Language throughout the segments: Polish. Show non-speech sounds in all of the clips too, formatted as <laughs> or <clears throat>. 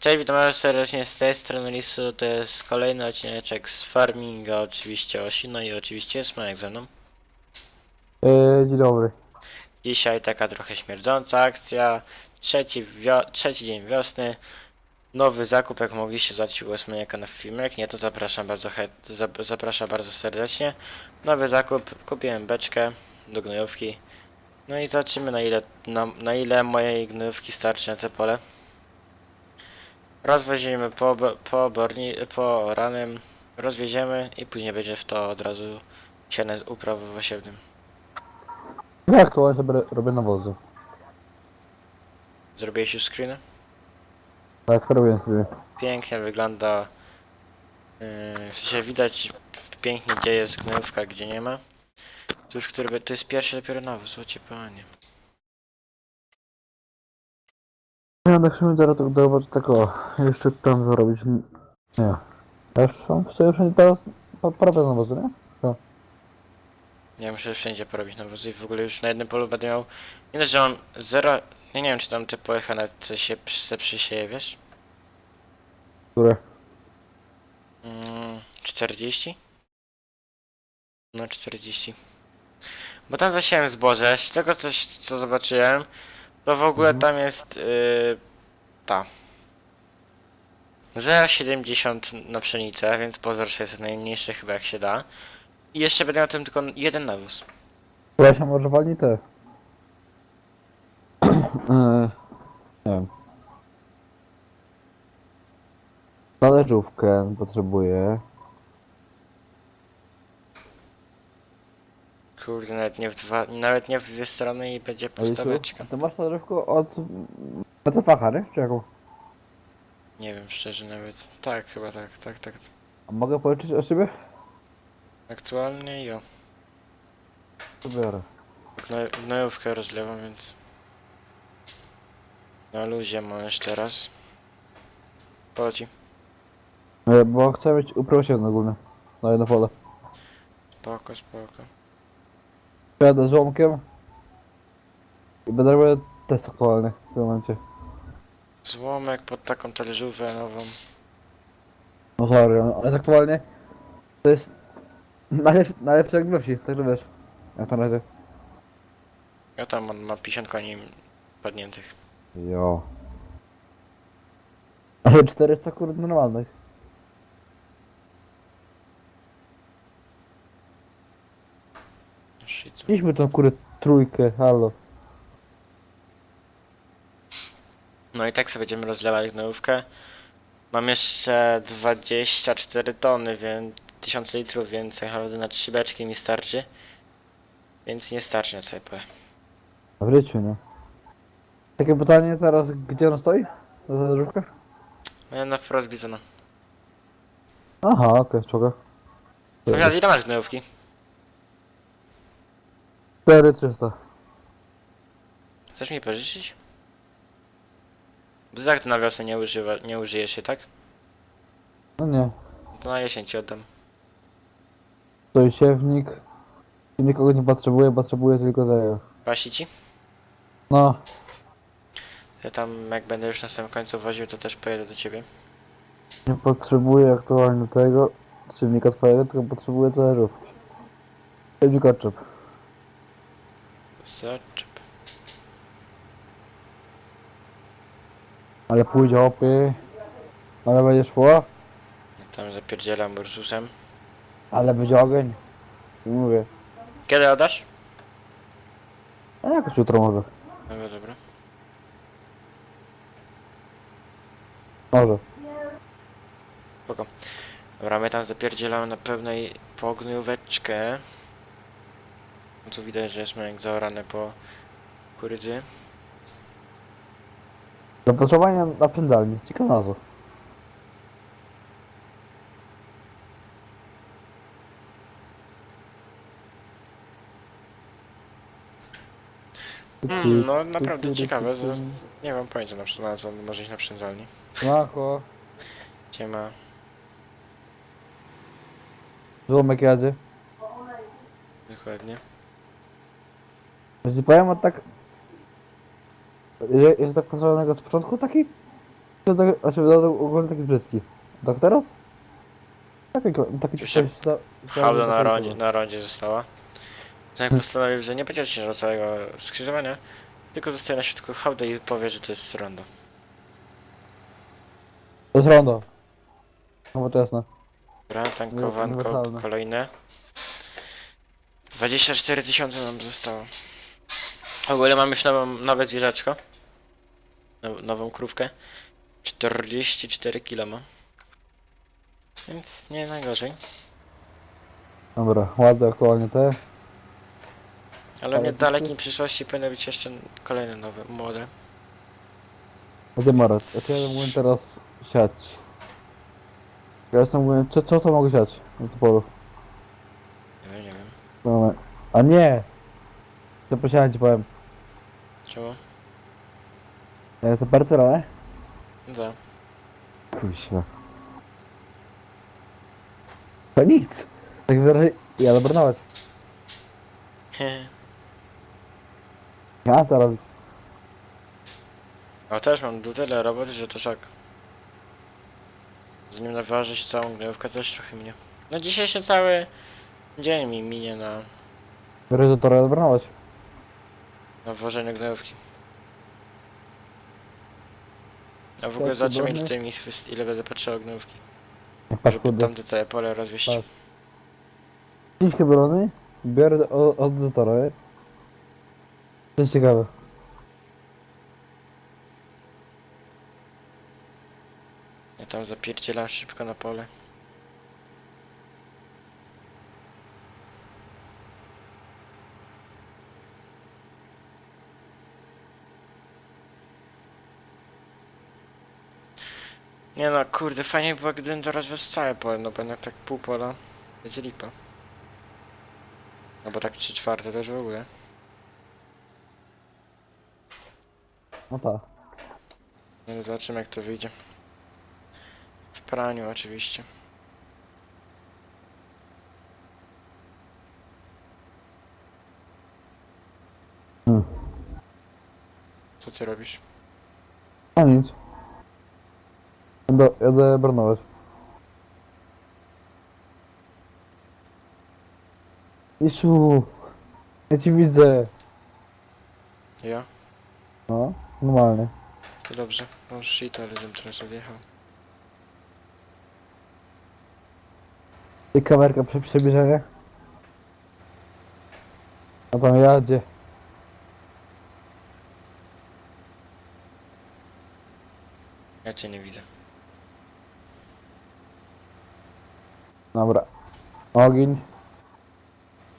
Cześć, witam was serdecznie z tej strony Lisu, to jest kolejny odcineczek z farminga, oczywiście Osi, no i oczywiście jest Smanek ze mną. Eee, dzień dobry. Dzisiaj taka trochę śmierdząca akcja, trzeci, trzeci dzień wiosny, nowy zakup, jak mogliście zobaczyć u Osmaniaka na filmie, jak nie to zapraszam bardzo, zapraszam bardzo serdecznie. Nowy zakup, kupiłem beczkę do gnojówki, no i zobaczymy na ile, na, na ile mojej gnojówki starczy na te pole. Rozwozimy po, po, borni, po ranem, rozwieziemy i później będzie w to od razu siane z uprawy w osiewnym. Ja aktualnie sobie robię nawozy. Zrobiłeś już screeny? Tak, robię sobie. pięknie wygląda. Yy, w sensie widać pięknie gdzie jest gnojówka, gdzie nie ma. To już który by, to jest pierwszy dopiero nawóz, słuchajcie panie. Ja tak sobie teraz tak do tego jeszcze tam zrobić. Nie. Już mam w sobie wszędzie teraz prawie nawozy, nie? Ja muszę wszędzie porobić nawozy i w ogóle już na jednym polu będę miał. Nie dość, że mam 0. Ja nie wiem czy tam te pojecha na co się se przysieje, wiesz? Które? Mm, 40? No 40. Bo tam zasiałem zboże, z tego coś co zobaczyłem, to w ogóle Mhm. tam jest yy, ta. 0,70 na pszenicę, więc pozor, że jest najmniejszy chyba jak się da. I jeszcze będę miał tym tylko jeden nawóz. Ja się może walni te. Eee, nie wiem. Talerzówkę potrzebuję. Kurde, nawet nie w dwa, nawet nie w dwie strony i będzie A Jasiu, postaweczka. Ty masz talerzówkę od Metrofacha, nie? Czy jaką? Nie wiem szczerze nawet. Tak, chyba tak, tak, tak. A mogę policzyć o siebie? Aktualnie jo. To biorę. Gnoj, gnojówkę rozlewam, więc... Na luzie możesz teraz. Poleci. E, Bo chcę mieć uprawę ogólnie. Na jedno pole. Spoko, spoko. Jadę z łomkiem. I będę robił test aktualny w tym momencie. Złomek pod taką talerzówę nową. No sorry, no, ale aktualnie to jest najlepszy, najlepszy jak we wsi, także wiesz. Jak na razie. Ja tam on ma 50 koni padniętych. Jo. Ale 400 kurde normalnych. Shit. Idźmy tą kurde trójkę, halo. No i tak sobie będziemy rozlewać gnojówkę. Mam jeszcze 24 tony, więc 1000 litrów, więc tak naprawdę na 3 beczki mi starczy. Więc nie starczy na całe pole. W życiu, nie? Takie pytanie teraz, gdzie ona stoi? Ta talerzówka? No na wprost bizona. Aha, okej, spoko. Sąsiad, ile masz gnojówki? 4300. Chcesz mi pożyczyć? To na wiosnę nie, używa, nie użyjesz się, tak? No nie. To na jesień ci oddam. Stoi siewnik. Nikogo nie potrzebuję, potrzebuję tylko tego. Pasi ci? No, Ja tam jak będę już na samym końcu woził, to też pojedę do ciebie. nie potrzebuję aktualnie tego siewnika twojego, tylko potrzebuję talerzówki. Siewnik odczep. Zaczep. Ale pójdzie opie. Ale będzie szło. Tam zapierdzielam Ursusem. Ale będzie ogień. I Mówię. Kiedy oddasz? A jakoś jutro może. Dobra, dobra. Może. Spoko. Dobra, my tam zapierdzielamy na pewnej pognióweczkę. No tu widać, że jest jak zaorane po kurydzy. Zapotrzebowanie na pędzalni. Ciekawe nazwa. Mm, no naprawdę ciekawe, że nie mam pojęcia na przykład na co on może iść na przędzalni. Macho. Gdzie ma... Złomek jadzie. Dokładnie. Jeśli powiem, a tak... Jest tak postawionego z początku taki? Tak, a się wydaje ogólnie taki brzydki. Tak teraz? Taki, taki Się- Hałda na, rondzie, na rondzie została. Zanim postanowił, że nie będzie odcinał całego skrzyżowania, tylko zostaje na środku hałdy i powie, że to jest rondo. To jest rondo. No bo to jasne. Dobra, tankowanko kolejne. 24 tysiące nam zostało. W ogóle mam już nową, nowe zwierzaczko. Now, nową krówkę. 44 kilo ma. Więc nie najgorzej. Dobra, ładne aktualnie te. Ale w Ale niedalekiej przyszłości powinny być jeszcze kolejne nowe, młode. A ty Maras, a ty ja mógłbym teraz siać. Ja jestem mówię, co, co to mogę siać na tym polu? Nie wiem, nie wiem. A nie! Zaprosiłem ci powiem. Czemu? E, to parcela, nie? Da. Kuźwa. To nic. Tak wyraźnie, ja dobrnąłeś. <laughs> Ja co robić? A też mam tu tyle roboty, że to szok. Zanim naważę się całą gnojówkę, też trochę mnie. No dzisiaj się cały dzień mi minie na, Wyraźnie to ja dobrnąłeś. na wwożeniu gnojówki. A w ogóle zobaczymy cudownie. ile, mi, wys- ile będę potrzebował gnojówki. Patrz Żeby kurde. tamte całe pole rozwieść. Ciężkie brony, biorę od, od Zetora? To jest ciekawe. Ja tam zapierdziela szybko na pole. Nie no, kurde, fajnie by było, gdybym to rozwiózł całe pole, no bo jednak tak pół pola będzie lipa. Albo tak trzy czwarte też w ogóle. No tak. No zobaczymy jak to wyjdzie. W praniu oczywiście. Hmm. Co ty robisz? A nic. Jadę, jadę brnować. Isu! Ja ci widzę. Ja? No, normalnie. To dobrze. No shit, ale żebym teraz odjechał. I kamerka przy przybliżeniu. A tam jadzie. Ja cię nie widzę. Dobra. Ogień.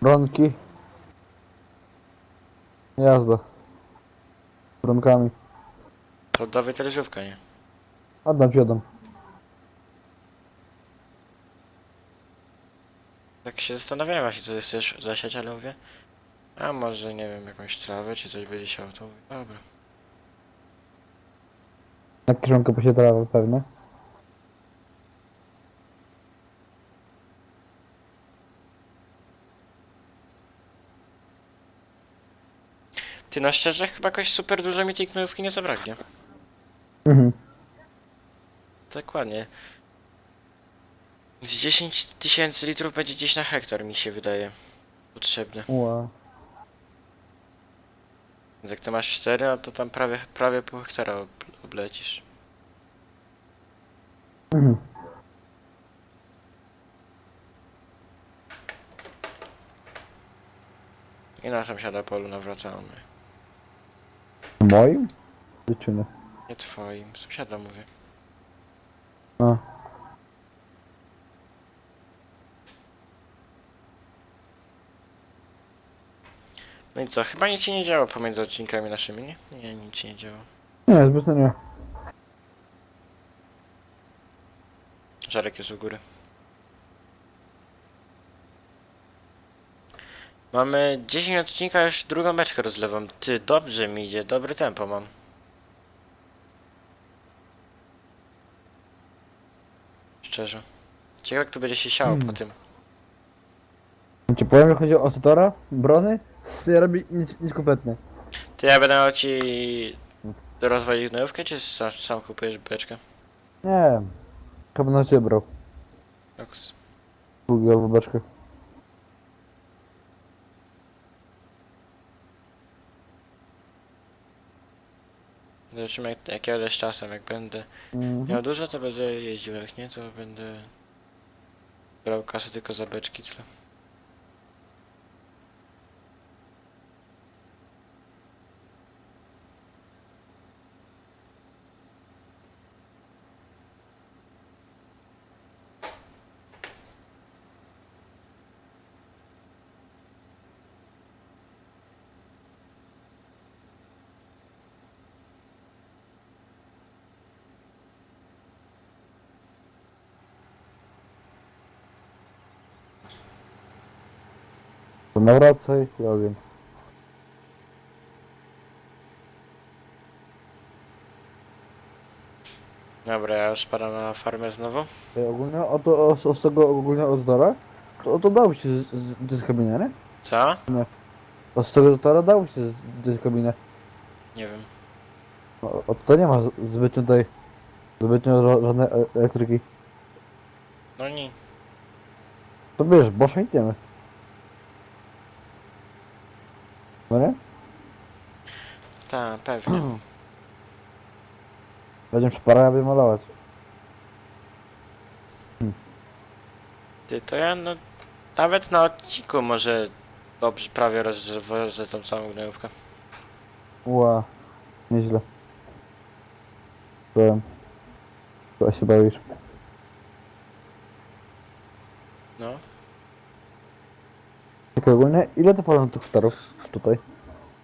Bronki. Jazda. Bronkami. To oddawaj talerzówkę, nie? Oddam ci oddam. Tak się zastanawiałem właśnie, co chcesz zasiać, ale mówię... A może, nie wiem, jakąś trawę, czy coś będzie siał, to mówię, dobra. Na kieszonkę posiadała pewnie. Ty, no szczerze, chyba jakoś super dużo mi tej knujówki nie zabraknie. Mhm. Tak ładnie. Z 10 tysięcy litrów będzie gdzieś na hektar, mi się wydaje. Potrzebne. Ła. Więc jak ty masz 4, no to tam prawie, prawie pół hektara ob oblecisz. Mhm. I na sąsiada polu nawracamy. Moim? Czy nie? Twoim, sąsiada mówię. A. No i co, chyba nic ci nie działo pomiędzy odcinkami naszymi, nie? Nie, nic ci nie działo. Nie, zbyt nie. Żarek jest u góry. Mamy 10 odcinka, już drugą beczkę rozlewam. Ty, dobrze mi idzie, dobre tempo mam. Szczerze. Ciekawe jak to będzie się siało po Hmm. tym. Ci powiem, że chodzi o Zetora, brony, nie robi nic, nic kompletnie. Ty, ja będę miał ci rozwoju gnojówkę, czy sam, sam kupujesz beczkę? Nie. Chyba na ciebie brał. Koks. Długi albo beczkę. Zobaczymy jak, jak ja będę z czasem, jak będę Mhm. miał dużo, to będę jeździł, jak nie, to będę brał kasę tylko za beczki, tyle. To nawracaj i ogień. Dobra, ja już spadam na farmę znowu. Ej, ogólnie o to, o, z tego ogólnie od Zdora, to, to dało się z, z dyskabinę, nie? Co? O z tego Zdora dało się z dyskabinę. Nie wiem. O, to nie ma z- zbytnio tej, zbytnio ża- żadnej e- elektryki. No nie. To wiesz, Boże idziemy. Nie? Tak, pewnie. Będziemy szparę, aby malować. Ty, to ja no... Nawet na odcinku może dobrze prawie rozwożę tą całą gnojówkę. Ła, nieźle. Byłem. Co się bawisz? No. Czekaj, ogólnie, ile to pole ma tych hektarów tutaj?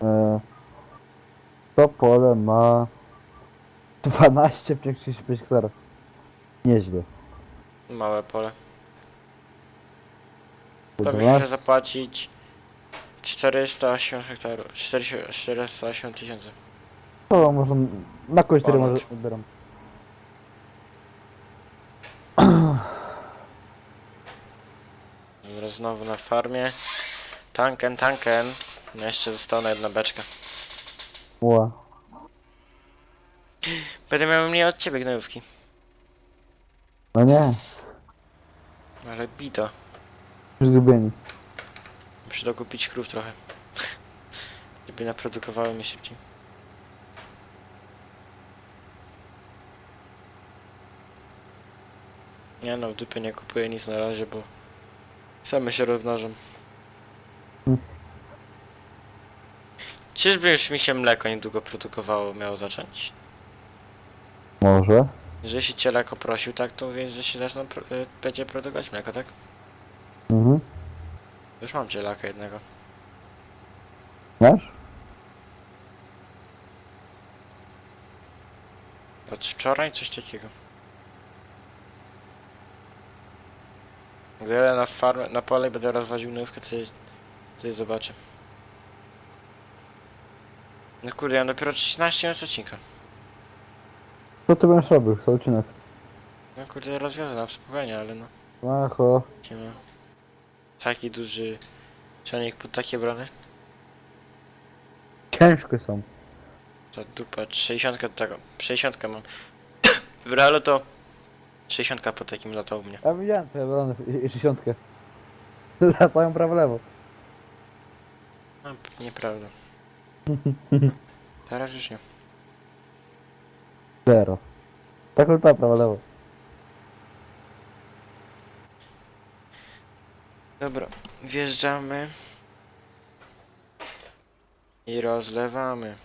E, to pole ma 12,35 hektarów. Nieźle. Małe pole. To dwa- musisz zapłacić 408 hektarów. 40 408 tysięcy. To może na kogoś, Ponad. może odbieram. Dobra, znowu na farmie. Tanken, tanken. No jeszcze została na jedna beczka. Ła. Będę miał mniej od ciebie gnojówki. No nie, Ale bito. zgubieni. Muszę dokupić krów trochę. Żeby naprodukowały mi szybciej. Nie no, w dupie nie kupuję nic na razie, bo same się rozmnożą. Czyżby już mi się mleko niedługo produkowało miało zacząć? Może. Jeżeli się cielak oprosił, tak to mówię, że się zaczną pro y, będzie produkować mleko, tak? Mhm. Już mam cielaka jednego. Masz? Od wczoraj coś takiego. Gdy jadę na farmę, na pole i będę rozwoził nówkę, to, to zobaczę. No kurde, ja mam dopiero 13 minut odcinka. Co ty będziesz robił? Co odcinek? No kurde, rozwiozę na spokojnie, ale no, Acho. nie ma. Taki duży ciągnik pod takie brony. Ciężkie są. To dupa, 60 tego, 60 mam. <coughs> W realu to 60 po takim latał u mnie. Ja widziałem i, i 60. <laughs> Latają prawo lewo. No, nieprawda. Teraz już nie. Teraz. Tak lata prawo lewo. Dobra, wjeżdżamy. I rozlewamy.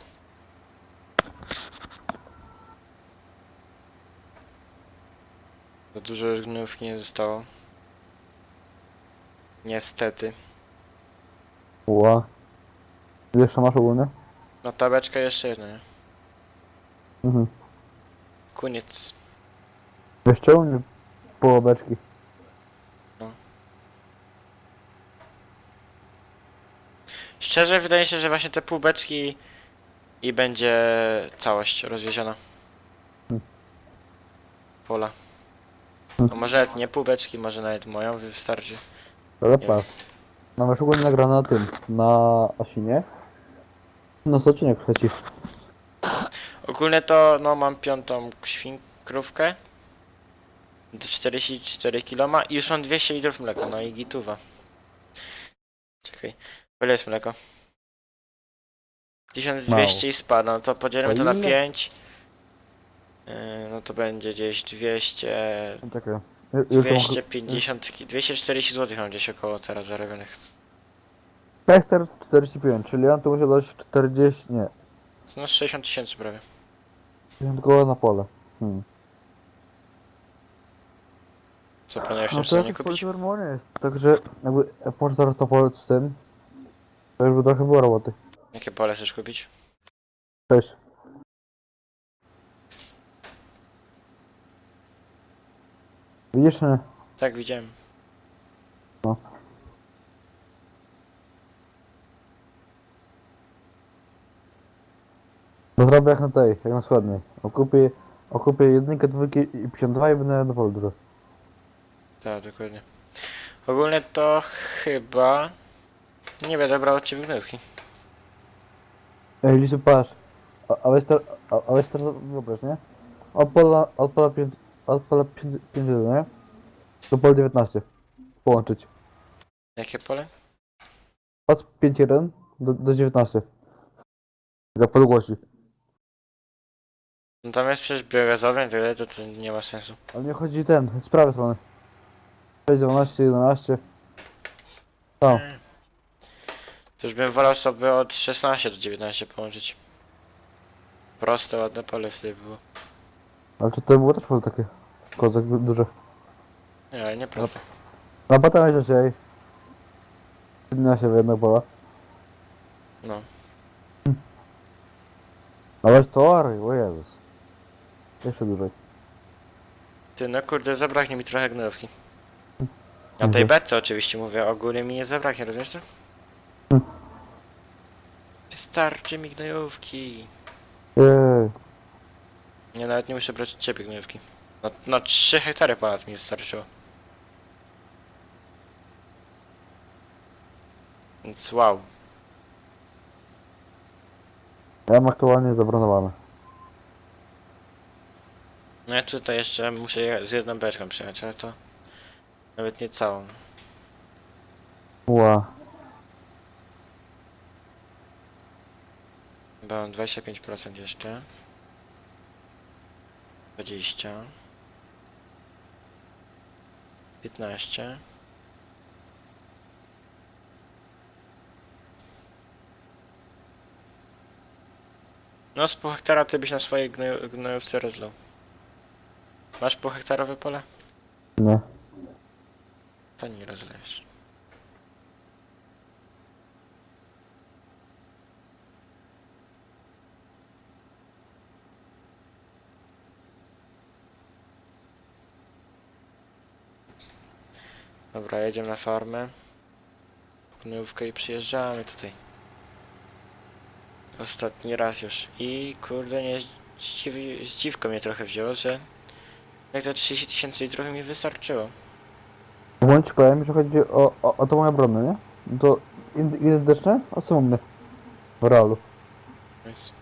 Za dużo już gnojówki nie zostało. Niestety. Ła. Jeszcze masz ogólnie? No tabeczka jeszcze jedna, nie? Mhm. Koniec. Jeszcze u mnie połobeczki. Szczerze wydaje się, że właśnie te półbeczki i będzie całość rozwieziona. Hmm. Pola. Hmm. A może nawet nie półbeczki, może nawet moją wystarczy. Ale Nie. patrz. Mam już ogólnie nagrane na tym. Na Asinie. No z odcinek trzeci. Ogólnie to no mam piątą świnkrówkę. Do 44 kg ma i już mam 200 litrów mleka, no i gituwa. Czekaj, ile jest mleko? 1200 i spada, no to podzielimy To na ile? 5. Yy, No to będzie gdzieś 200, No, Czekaj. To ma- 250, ki- 240 zł mam gdzieś około teraz zarobionych. Hektar 45, czyli on tu musiał dać 40, nie, No 60 tysięcy prawie. 50 koła na pole. Hmm. Co planujesz w No tym sezonie kupić? pole darmowe nie jest. Także jakby jak można to pole z tym, to już by trochę było roboty. Jakie pole chcesz kupić? Cześć. Widzisz, nie? Tak, widziałem. To zrobię jak na tej, jak na wschodniej. Okupię, okupię jedynkę, dwójkę i 52 i będę na polu dużo. Tak, dokładnie. Ogólnie to chyba nie będę brał od ciebie gnojówki. Ej, Lisu, patrz. A, a weź teraz, a, a weź teraz wyobraź, nie? Od pola 5, od pola 5, 5 nie? Do pola 19. Połączyć. Jakie pole? Od 5.1 do, do 19. Taka podgłosi. No tam jest przecież biogazowy, i tyle, to, to nie ma sensu. Ale nie chodzi ten, z prawej strony. 6, 12, 11. Tam. To już bym wolał sobie od 16 do 19 połączyć. Proste, ładne pole wtedy było. Ale czy to było też pole takie? Kozak duże. Nie, nie proste. Na batem jest ej. 17 w jedno pola. No. Ale tory, o Jezus. Jeszcze dłużej. Ty, no kurde, zabraknie mi trochę gnojówki. Na tej Mhm. oczywiście mówię, ogólnie mi nie zabraknie, rozumiesz to? Wystarczy mi gnojówki. Jej. Nie, nawet nie muszę brać od ciebie gnojówki. Na, na 3 hektary ponad mi starczyło. Więc wow. Ja mam aktualnie zabronowany. No ja tutaj jeszcze muszę z jedną beczką przyjechać, ale to nawet nie całą. Ła. Chyba mam 25% jeszcze. 20. 15. No z pół hektara ty byś na swojej gnoju, gnojówce rozlał. Masz pół hektarowe pole? Nie. To nie rozlejesz. Dobra, jedziemy na farmę. Gnojówkę i przyjeżdżamy tutaj. Ostatni raz już. I kurde, nie zdziwi, zdziwko mnie trochę wzięło, że jak to 30 tysięcy litrów mi wystarczyło. Bądź powiem, że chodzi o, o, o tą moją obronę, nie? No To id- identyczne? Mamy w realu? Więc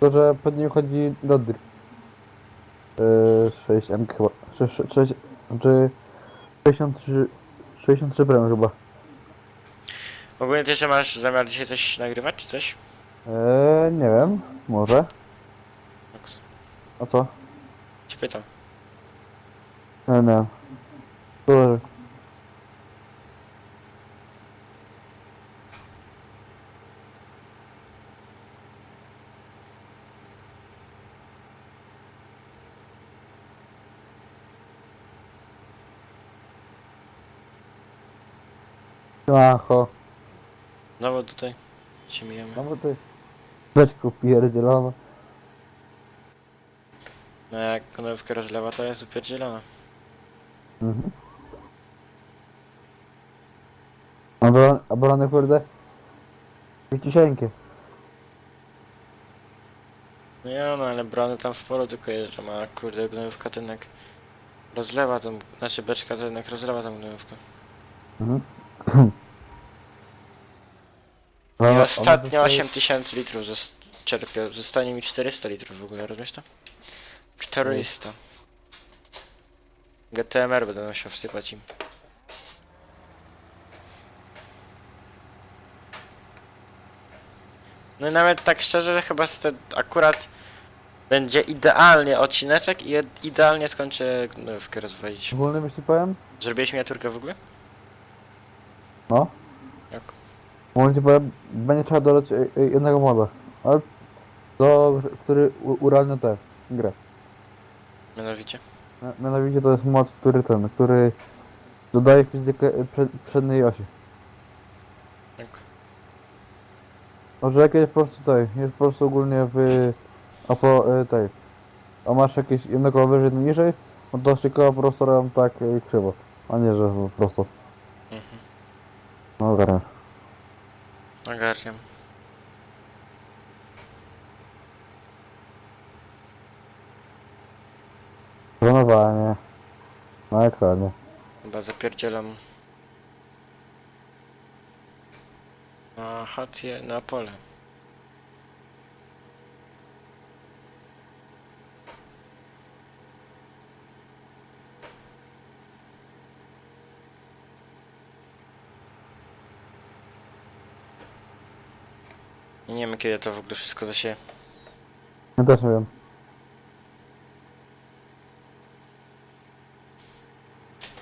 To, że pod nim chodzi Rodry. Yy, 6 M chyba. 6, 6, znaczy 63, 63 bremy chyba. Ogólnie ty jeszcze masz zamiar dzisiaj coś nagrywać, czy coś? Eee, nie wiem, może. Oks. A co? Nie, nie wiem. Sorry. Acho, Znowu tutaj się mijamy. no bo ty beczku pierdzielona. No jak konewkę rozlewa, to jest upierdzielona. Mhm. Obrony, obrony kurde. Wycisieńkie. No ja no, ale brony tam w polu tylko jeżdżą, a kurde gnojówka ten jak rozlewa tą, znaczy beczka ten jak rozlewa tą gnojówkę. Mhm. <clears throat> I No, ostatnio one 8000 litrów czerpią. Zostanie mi 400 litrów w ogóle, rozumiesz to? 400. GTMR będę musiał wsypać im. No i nawet tak szczerze, chyba z te, akurat będzie idealnie odcineczek i idealnie skończę gnojówkę rozwoić. Ogólnie myśli powiem? Zrobiłeś miniaturkę w ogóle? No. Jak? Ogólnie ci powiem, będzie trzeba dodać e, e, jednego moda. Ale do, który urealnia tę grę. Mianowicie? Mia- Mianowicie to jest mod, który ten, który dodaje fizykę e, przed, przedniej osi. Jak? Może jak jest po prostu tutaj, jest po prostu ogólnie w opo e, tej. A masz jakieś jednego wyżej, jedno niżej, no to szybko po prostu robią tak e, krzywo. A nie, że po prostu. Mhm. No ogarniasz. Ogarniam. Planowanie. Na ekranie. Chyba zapierdzielam. Na chację, na pole. Nie wiem kiedy to w ogóle wszystko zasieje. Ja też nie wiem.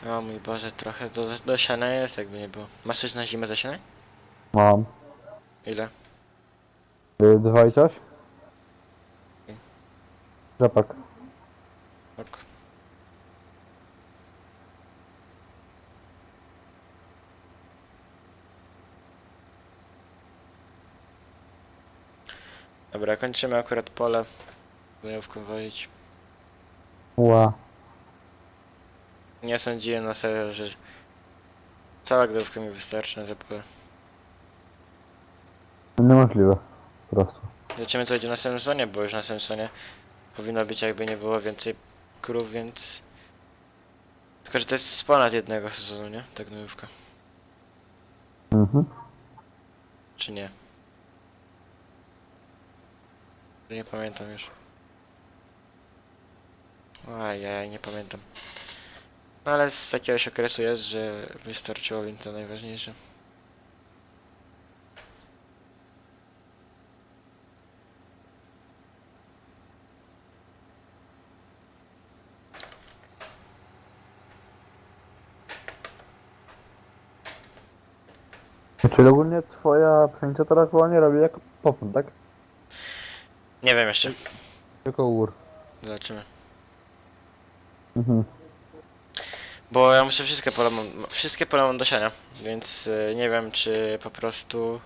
O mój Boże, trochę do, do siana jest jakby nie było. Masz coś na zimę zasiane? Mam. Ile? Y, Dwa i coś? Rzepak. Ok. Dobra, kończymy akurat pole. Gnojówką wozić. Ła. Nie sądziłem na serio, że cała gnojówka mi wystarczy na te pole. Niemożliwe. Po prostu. Zobaczymy co będzie w następnym sezonie, bo już na następnym sezonie powinno być jakby nie było więcej krów, więc... Tylko, że to jest z ponad jednego sezonu, nie? Ta gnojówka. Mhm. Czy nie? Nie pamiętam już. Ajaj, nie pamiętam. No ale z jakiegoś okresu jest, że wystarczyło, więc to najważniejsze. Czyli ogólnie twoja pszenica teraz nie robi jak popun, tak? Nie wiem jeszcze. Tylko ur. Zobaczymy. Mhm. Bo ja muszę wszystkie pola mam, wszystkie pola mam do siania, więc y, nie wiem czy po prostu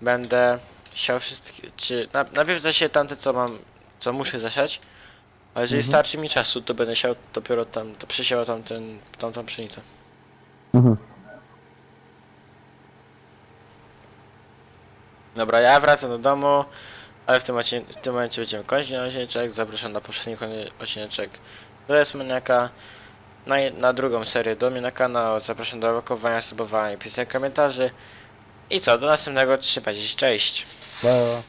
będę siał wszystkie, czy na, najpierw zasieję tamte co mam, co muszę zasiać, a jeżeli Mhm. starczy mi czasu, to będę siał dopiero tam, to przesiewał tamten, tamtą pszenicę. Mhm. Dobra, ja wracam do domu, ale w tym, odcin- w tym momencie będziemy kończyć ten odcineczek, zapraszam na poprzedni odcineczek do Esmaniaka, na, na drugą serię do mnie na kanał, zapraszam do łakowania, subowania i pisania komentarzy. I co, do następnego, trzymajcie się, cześć! Bye.